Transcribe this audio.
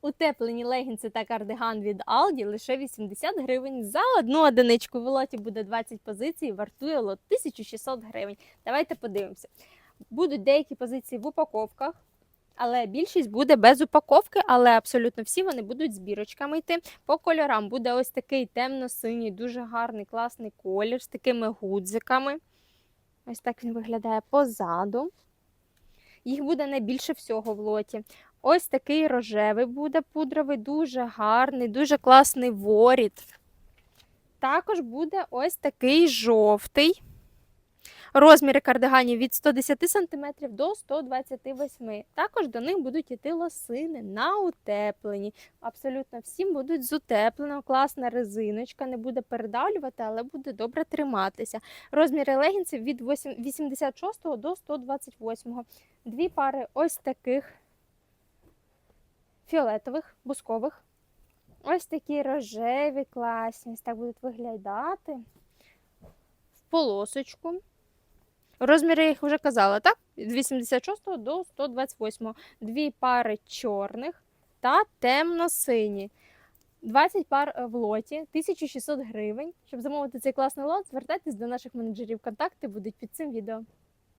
Утеплені легінси та кардиган від Aldi лише 80 гривень за одну одиничку. В лоті буде 20 позицій, вартує лот 1600 гривень. Давайте подивимося. Будуть деякі позиції в упаковках, але більшість буде без упаковки, але абсолютно всі вони будуть з бірочками йти. По кольорам буде ось такий темно-синій, дуже гарний, класний колір з такими гудзиками. Ось так він виглядає позаду. Їх буде найбільше всього в лоті. Ось такий рожевий буде пудровий, дуже гарний, дуже класний воріт. Також буде ось такий жовтий. Розміри кардиганів від 110 см до 128 Також до них будуть йти лосини на утеплені. Абсолютно всім будуть з утепленого. Класна резиночка, не буде передавлювати, але буде добре триматися. Розміри легінсів від 86 до 128. Дві пари ось таких фіолетових, бускових. Ось такі рожеві, класні. Так будуть виглядати. В полосочку. Розміри я їх вже казала, так? Від 86 до 128. Дві пари чорних та темно-сині. 20 пар е, в лоті, 1600 гривень. Щоб замовити цей класний лот, звертайтесь до наших менеджерів. Контакти будуть під цим відео.